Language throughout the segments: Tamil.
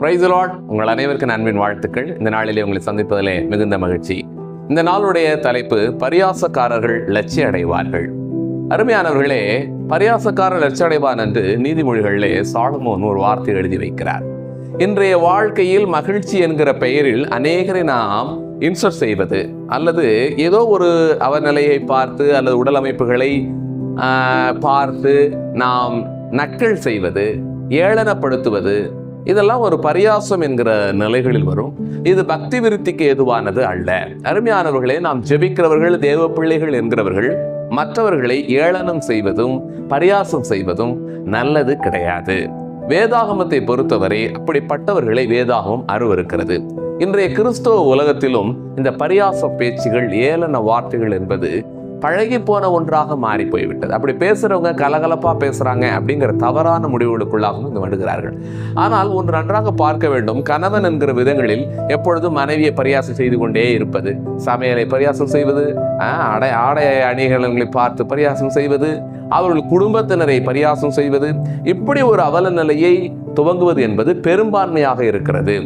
பிரைசலாட் உங்கள் அனைவருக்கும் அன்பின் வாழ்த்துக்கள். இந்த நாளிலே உங்களை சந்திப்பதிலே மிகுந்த மகிழ்ச்சி. இந்த நாளுடைய தலைப்பு பரியாசக்காரர்கள் லட்சிய அடைவார்கள் அருமையானவர்களே பரியாசக்காரர் லட்சிய அடைவான் என்று நீதிமொழிகளிலே சாலமோன் ஒரு வார்த்தை எழுதி வைக்கிறார். இன்றைய வாழ்க்கையில் மகிழ்ச்சி என்கிற பெயரில் அநேகரை நாம் இன்சர்ட் செய்வது அல்லது ஏதோ ஒரு அவநிலையை பார்த்து அல்லது உடல் அமைப்புகளை பார்த்து நாம் நக்கல் செய்வது ஏளனப்படுத்துவது இதெல்லாம் ஒரு பரியாசம் என்கிற நிலைகளில் வரும். இது பக்தி விருத்திக்கு ஏதுவானது அல்ல. அருமையானவர்களே நாம் ஜெபிக்கிறவர்கள் தேவ பிள்ளைகள் என்கிறவர்கள் மற்றவர்களை ஏளனம் செய்வதும் பரியாசம் செய்வதும் நல்லது கிடையாது. வேதாகமத்தை பொறுத்தவரை அப்படிப்பட்டவர்களை வேதாகமம் அருவருக்கிறது. இன்றைய கிறிஸ்தவ உலகத்திலும் இந்த பரியாச பேச்சுகள் ஏளன வார்த்தைகள் என்பது பழகி போன ஒன்றாக மாறி போய்விட்டது. அப்படி பேசுகிறவங்க கலகலப்பாக பேசுறாங்க அப்படிங்கிற தவறான முடிவுகளுக்குள்ளாகவும் இங்கு வருகிறார்கள். ஆனால் ஒன்று நன்றாக பார்க்க வேண்டும். கணவன் என்கிற விதங்களில் எப்பொழுதும் மனைவியை பரியாசம் செய்து கொண்டே இருப்பது. சமையலை பரியாசம் செய்வது ஆஹ், ஆடை ஆடை அணிகலன்களை பார்த்து பரியாசம் செய்வது அவர்கள் குடும்பத்தினரை பரியாசம் செய்வது இப்படி ஒரு அவல நிலையை துவங்குவது என்பது பெரும்பான்மையாக இருக்கிறது.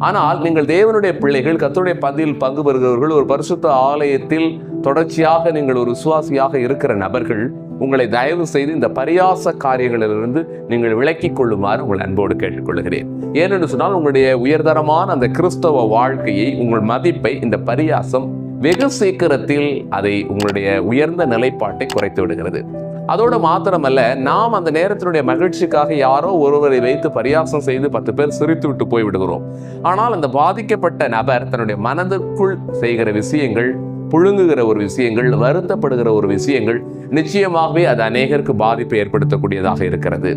ஆனால் நீங்கள் தேவனுடைய பிள்ளைகள் கத்தருடைய பந்தியில் பங்கு பெறுகிறவர்கள் ஒரு பரிசுத்த ஆலயத்தில் தொடர்ச்சியாக நீங்கள் ஒரு விசுவாசியாக இருக்கிற நபர்கள் உங்களை தயவு செய்து இந்த பரியாச காரியங்களிலிருந்து நீங்கள் விலக்கிக் கொள்ளுமாறு உங்கள் அன்போடு கேட்டுக்கொள்கிறேன். ஏனென்று சொன்னால் உங்களுடைய உயர்தரமான அந்த கிறிஸ்தவ வாழ்க்கையை உங்கள் மதிப்பை இந்த பரியாசம் வெகு சீக்கிரத்தில் அதை உங்களுடைய உயர்ந்த நிலைப்பாட்டை குறைத்து விடுகிறது. அதோடு மாத்திரமல்ல நாம் அந்த நேரத்தினுடைய மகிழ்ச்சிக்காக யாரோ ஒருவரை வைத்து பரியாசம் செய்து பத்து பேர் சிரித்து விட்டு போய் விடுகிறோம் ஆனால் அந்த பாதிக்கப்பட்ட நபர் தன்னுடைய மனதிற்குள் செய்கிற விஷயங்கள் புழுங்குகிற ஒரு விஷயங்கள் வருத்தப்படுகிற ஒரு விஷயங்கள் நிச்சயமாகவே அது அநேகருக்கு பாதிப்பை ஏற்படுத்தக்கூடியதாக இருக்கிறது.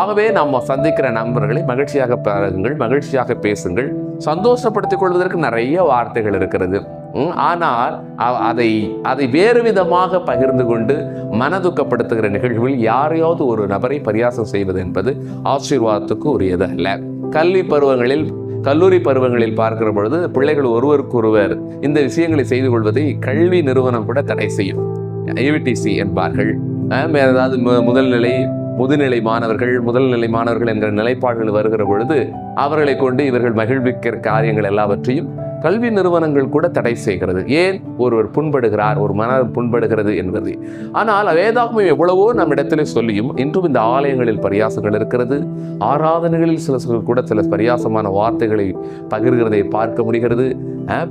ஆகவே நம்ம சந்திக்கிற நண்பர்களை மகிழ்ச்சியாக பழகுங்கள் மகிழ்ச்சியாக பேசுங்கள் சந்தோஷப்படுத்திக் கொள்வதற்கு நிறைய வார்த்தைகள் இருக்கிறது. ஆனால் அதை அதை வேறு விதமாக பகிர்ந்து கொண்டு மனதுக்கப்படுத்துகிற நிகழ்வில் யாரையாவது ஒரு நபரை பரியாசம் செய்வது என்பது ஆசீர்வாதத்துக்கு உரியது அல்ல கல்வி பருவங்களில் கல்லூரி பருவங்களில் பார்க்கிற பொழுது பிள்ளைகள் ஒருவருக்கொருவர் இந்த விஷயங்களை செய்து கொள்வதை கல்வி நிறுவனம் கூட தடை செய்யும். ஐவிடிசி என்பார்கள். வேற ஏதாவது முதல்நிலை முதுநிலை மாணவர்கள் முதல்நிலை மாணவர்கள் என்கிற நிலைப்பாடுகள் வருகிற பொழுது அவர்களை கொண்டு இவர்கள் மகிழ்விக்கிற காரியங்கள் எல்லாவற்றையும் கல்வி நிறுவனங்கள் கூட தடை செய்கிறது. ஏன்? ஒருவர் புண்படுகிறார் ஒரு மனம் புண்படுகிறது என்பது. ஆனால் வேதாகமம் எவ்வளவோ நம்மிடத்திலே சொல்லியும் இன்றும் இந்த ஆலயங்களில் பரியாசங்கள் இருக்கிறது. ஆராதனைகளில் சில சில கூட சில பரியாசமான வார்த்தைகளை பகிர்கிறதை பார்க்க முடிகிறது.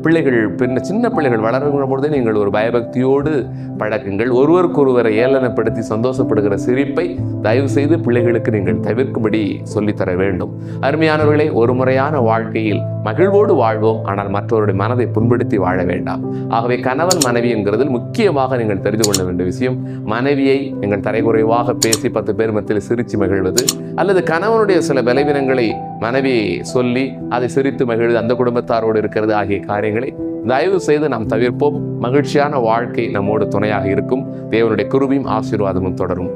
பிள்ளைகள் பின்ன சின்ன பிள்ளைகள் வளர்கிற பொழுதே நீங்கள் ஒரு பயபக்தியோடு பழக்குங்கள் ஒருவருக்கொருவரை ஏளனப்படுத்தி சந்தோஷப்படுகிற சிரிப்பை தயவு செய்து பிள்ளைகளுக்கு நீங்கள் தவிர்க்கும்படி சொல்லித்தர வேண்டும். அருமையானவர்களே ஒரு முறையான வாழ்க்கையில் மகிழ்வோடு வாழ்வோம். ஆனால் மற்றவருடைய மனதை புண்படுத்தி வாழ வேண்டாம். ஆகவே கணவன் மனைவி என்கிறதில் முக்கியமாக நீங்கள் தெரிந்து கொள்ள வேண்டிய விஷயம் மனைவியை நீங்கள் தரைக்குறைவாக பேசி பத்து பேர் மத்தியில் சிரித்து மகிழ்வது அல்லது கணவனுடைய சில பலவீனங்களை மனைவி சொல்லி அதை சிரித்து மகிழ்ந்து அந்த குடும்பத்தாரோடு இருக்கிறது ஆகிய காரியங்களை தயவு செய்து நாம் தவிர்ப்போம். மகிழ்ச்சியான வாழ்க்கை நம்மோடு துணையாக இருக்கும். தேவனுடைய குருவியும் ஆசீர்வாதமும் தொடரும்.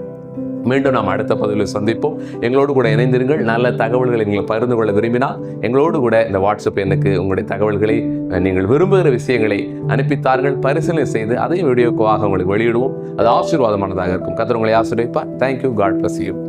மீண்டும் நாம் அடுத்த பதிவில் சந்திப்போம். எங்களோடு கூட இணைந்திருங்கள். நல்ல தகவல்களை நீங்கள் பகிர்ந்து கொள்ள விரும்பினால் எங்களோடு கூட இந்த வாட்ஸ்அப் எண்ணுக்கு உங்களுடைய தகவல்களை நீங்கள் விரும்புகிற விஷயங்களை அனுப்பித்தார்கள். பரிசீலனை செய்து அதையும் வீடியோக்காக உங்களுக்கு வெளியிடுவோம். அது ஆசீர்வாதமானதாக இருக்கும். கத்திர உங்களை ஆசிரியப்பா தேங்க்யூ காட் பிளஸ் யூ